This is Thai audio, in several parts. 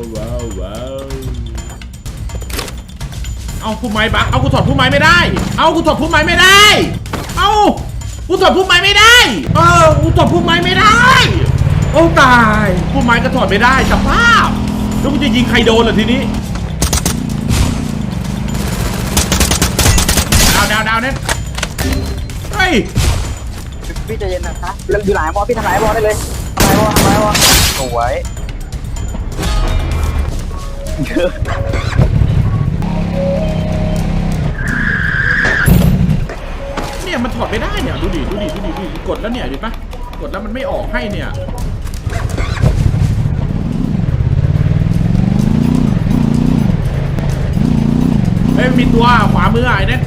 วว้าวว้าวเอาผู้ไม้บักเอากูถอดผู้ไม้ไม่ได้ เอากูถอดผู้ไม้ไม่ได้ เอากูถอดผู้ไม้ไม่ได้ เออกูถอดผู้ไม้ไม่ได้ โอ้ตายผู้ไม้ก็ถอดไม่ได้สภาพแล้วกูจะยิงใครโดนล่ะทีนี้ดาวดาวดาวเนี่ยเฮ้ยพี่ใจเย็นนะคะเรื่องอยู่หลายบอลพี่ทำลายบอลได้เลยทำลายบอลทำลายบอลสวย เนี่ยมันถอดไม่ได้เนี่ยดูดิดูดิดูดิดูดิกดแล้วเนี่ยเห็นปะกดแล้วมันไม่ออกให้เนี่ยเฮ้ยมีตัวขวามือไอ้เนี่ย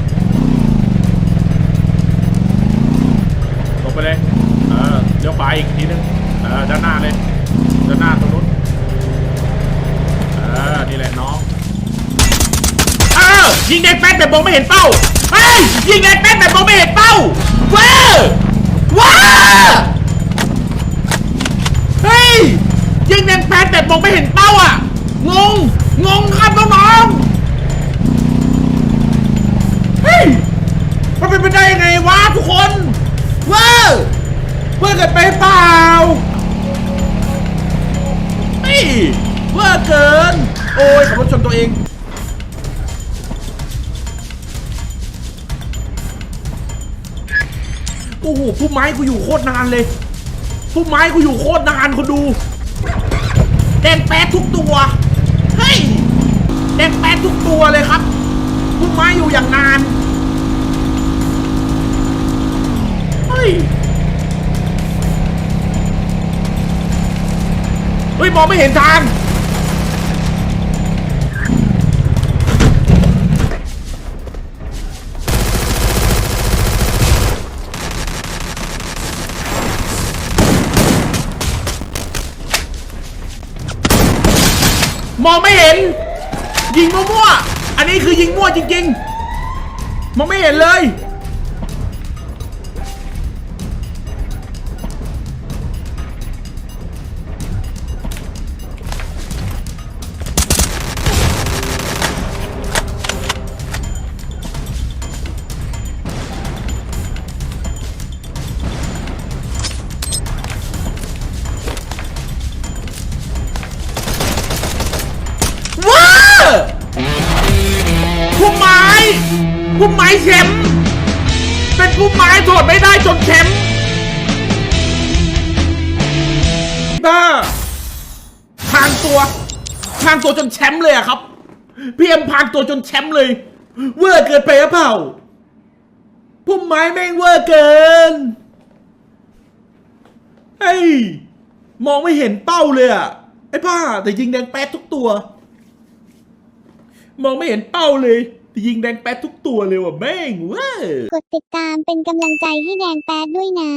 ยิงแดงแป๊ดแบบมองไม่เห็นเป้าเฮ้ยยิงแดงแป๊ดแบบมองไม่เห็นเป้าเว้ยว้าเฮ้ยยิงแดงแป๊ดแบบมองไม่เห็นเป้าอะงงงงครับน้องๆเฮ้ยมันเป็นไปได้ยังไงวะทุกคนเว้ยเพื่อนเกิดไปเปล่าเฮ้ยเพื่อเกิน โอ้ยขับรถชนตัวเอง โอ้โหผู้ไม้กูอยู่โคตรนานเลยผู้ไม้กูอยู่โคตรนานคนดูแดงแป๊ดทุกตัวเฮ้ยแดงแป๊ดทุกตัวเลยครับผู้ไม้อยู่อย่างนานเฮ้ยเฮ้ยมองไม่เห็นทาง มองไม่เห็น ยิงมั่วๆอันนี้คือยิงมั่วจริงๆ มองไม่เห็นเลย ผู้ไม้แชมป์เป็นผู้ไม้ถอดไม่ได้จนแชมป์บ้าพางตัวพางตัวจนแชมป์เลยอะครับพี่เอ็มพางตัวจนแชมป์เลย เวอร์เกินไปหรือเปล่าผู้ไม้แม่งเวอร์เกินเฮ้ยมองไม่เห็นเป้าเลยอะไอ้บ้าแต่ยิงแดงแป๊ดทุกตัว มองไม่เห็นเป้าเลย ยิงแดงแป๊ดทุกตัวเลยว่ะแม่งเว้ย กดติดตามเป็นกำลังใจให้แดงแป๊ดด้วยนะ